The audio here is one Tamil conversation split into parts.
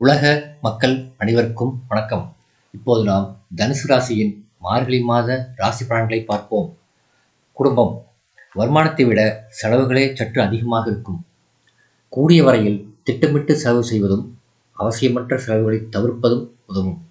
உலக மக்கள் அனைவருக்கும் வணக்கம். இப்போது நாம் தனுசு ராசியின் மார்கழி மாத ராசி பலன்களை பார்ப்போம். குடும்பம் வருமானத்தை விட செலவுகளே சற்று அதிகமாக இருக்கும். கூடிய வரையில் திட்டமிட்டு செலவு செய்வதும் அவசியமற்ற செலவுகளை தவிர்ப்பதும் உதவும்.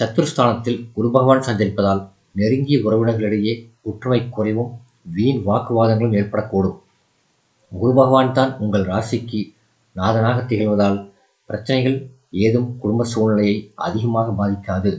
சத்துருஸ்தானத்தில் குரு பகவான் சஞ்சரிப்பதால் நெருங்கிய உறவினர்களிடையே ஒற்றுமை குறைவும் வீண் வாக்குவாதங்களும் ஏற்படக்கூடும். குரு பகவான் தான் உங்கள் ராசிக்கு நாதனாக திகழ்வதால் பிரச்சனைகள் ஏதும் குடும்ப சூழ்நிலையை அதிகமாக பாதிக்காது.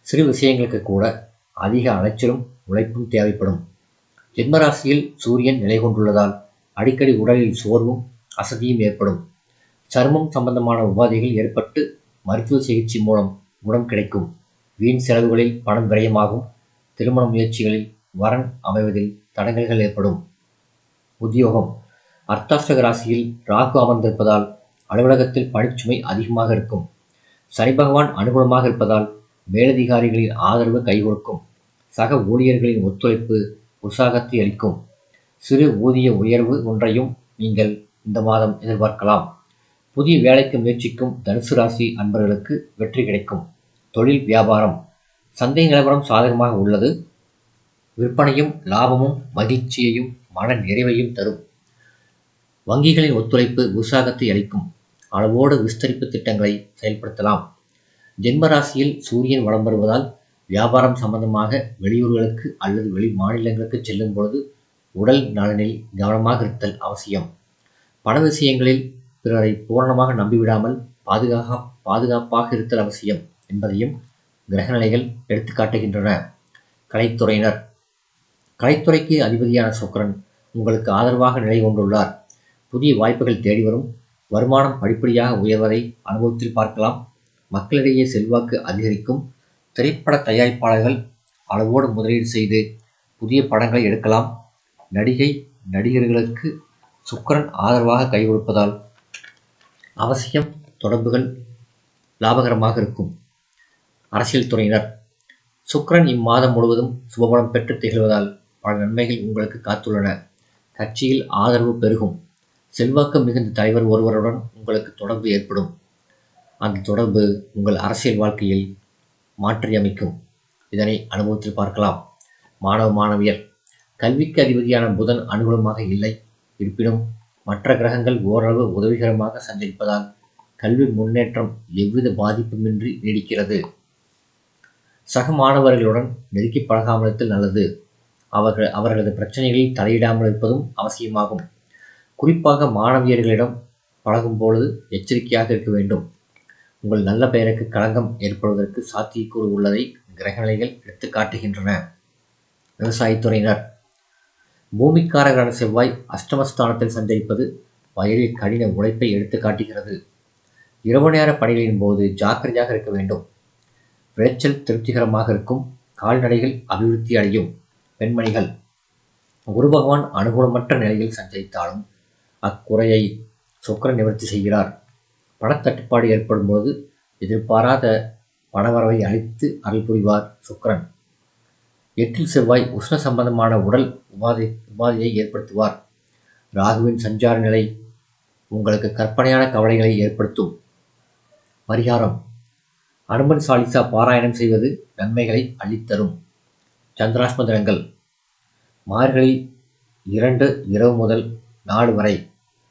சிறு விஷயங்களுக்கு கூட அதிக அலைச்சலும் உழைப்பும் தேவைப்படும். ஜென்மராசியில் சூரியன் நிலை கொண்டுள்ளதால் அடிக்கடி உடலில் சோர்வும் அசதியும் ஏற்படும். சருமம் சம்பந்தமான உபாதைகள் ஏற்பட்டு மருத்துவ சிகிச்சை மூலம் குணம் கிடைக்கும். வீண் செலவுகளில் பணம் விரயமாகும். திருமண முயற்சிகளில் வரன் அமைவதில் தடங்கல்கள் ஏற்படும். உத்தியோகம். அர்த்தாஷ்டக ராசியில் ராகு அமர்ந்திருப்பதால் அலுவலகத்தில் பணிச்சுமை அதிகமாக இருக்கும். சனி பகவான் அனுகூலமாக இருப்பதால் மேலதிகாரிகளின் ஆதரவு கைகொடுக்கும் சக ஊழியர்களின் ஒத்துழைப்பு உற்சாகத்தை அளிக்கும். சிறு ஊதிய உயர்வு ஒன்றையும் நீங்கள் இந்த மாதம் எதிர்பார்க்கலாம். புதிய வேலைக்கு முயற்சிக்கும் தனுசு ராசி அன்பர்களுக்கு வெற்றி கிடைக்கும். தொழில் வியாபாரம். சந்தை நிலவரம் சாதகமாக உள்ளது. விற்பனையும் லாபமும் மகிழ்ச்சியையும் மன நிறைவையும் தரும். வங்கிகளின் ஒத்துழைப்பு உற்சாகத்தை அளிக்கும். அளவோடு விஸ்தரிப்பு திட்டங்களை செயல்படுத்தலாம். ஜென்ம ராசியில் சூரியன் வளம் வருவதால் வியாபாரம் சம்பந்தமாக வெளியூர்களுக்கு அல்லது வெளி மாநிலங்களுக்கு செல்லும் பொழுது உடல் நலனில் கவனமாக இருத்தல் அவசியம். பண விஷயங்களில் பிறரை பூரணமாக நம்பிவிடாமல் பாதுகாக பாதுகாப்பாக இருத்தல் அவசியம் என்பதையும் கிரகநிலைகள் எடுத்து காட்டுகின்றன. கலைத்துறையினர். கலைத்துறைக்கு அதிபதியான சுக்கரன் உங்களுக்கு ஆதரவாக நிலை கொண்டுள்ளார். புதிய வாய்ப்புகள் தேடி வரும். வருமானம் படிப்படியாக உயர்வதை அனுபவத்தில் பார்க்கலாம். மக்களிடையே செல்வாக்கு அதிகரிக்கும். திரைப்பட தயாரிப்பாளர்கள் அளவோடு முதலீடு செய்து புதிய படங்களை எடுக்கலாம். நடிகை நடிகர்களுக்கு சுக்கரன் ஆதரவாக கை கொடுப்பதால் அவசியம் தொடர்புகள் லாபகரமாக இருக்கும். அரசியல் துறையினர் சுக்கரன் இம்மாதம் முழுவதும் சுபபலம் பெற்று திகழ்வதால் பல நன்மைகள் உங்களுக்கு காத்துள்ளன. கட்சியில் ஆதரவு பெருகும். செல்வாக்கு மிகுந்த தலைவர் ஒருவருடன் உங்களுக்கு தொடர்பு ஏற்படும். அந்த தொடர்பு உங்கள் அரசியல் வாழ்க்கையில் மாற்றியமைக்கும் இதனை அனுபவத்தில் பார்க்கலாம். மாணவ மாணவியர் கல்விக்கு அதிபதியான புதன் அனுகூலமாக இல்லை. இருப்பினும் மற்ற கிரகங்கள் ஓரளவு உதவிகரமாக சஞ்சரிப்பதால் கல்வி முன்னேற்றம் எவ்வித பாதிப்புமின்றி நீடிக்கிறது. சக மாணவர்களுடன் நெருக்கி பழகாமலத்தில் நல்லது. அவர்கள் அவர்களது பிரச்சனைகளில் தலையிடாமல் இருப்பதும் அவசியமாகும். குறிப்பாக மாணவியர்களிடம் பழகும் பொழுது எச்சரிக்கையாக இருக்க வேண்டும். உங்கள் நல்ல பெயருக்கு களங்கம் ஏற்படுவதற்கு சாத்தியக்கூறு உள்ளதை கிரகநிலைகள் எடுத்து காட்டுகின்றன. விவசாயத்துறையினர். பூமிக்காரகரான செவ்வாய் அஷ்டமஸ்தானத்தில் சஞ்சரிப்பது வயலில் கடின உழைப்பை எடுத்து காட்டுகிறது. இரவு நேர பணிகளின் போது ஜாக்கிரதையாக இருக்க வேண்டும். விளைச்சல் திருப்திகரமாக இருக்கும். கால்நடைகள் அபிவிருத்தி அடையும். பெண்மணிகள். குரு பகவான் அனுகூலமற்ற நிலையில் சஞ்சரித்தாலும் அக்குறையை சுக்கரன் நிவர்த்தி செய்கிறார். பணத்தட்டுப்பாடு ஏற்படும் போது எதிர்பாராத பணவரவை அளித்து அருள் புரிவார் சுக்கரன். எட்டில் செவ்வாய் உஷ்ண சம்பந்தமான உடல் உபாதை உபாதையை ஏற்படுத்துவார். ராகுவின் சஞ்சார நிலை உங்களுக்கு கற்பனையான கவலைகளை ஏற்படுத்தும். பரிகாரம். அனுமன் சாலிசா பாராயணம் செய்வது நன்மைகளை அள்ளித்தரும். சந்திராஸ்மதனங்கள் மார்கழி இரண்டு இரவு முதல் நாலு வரை.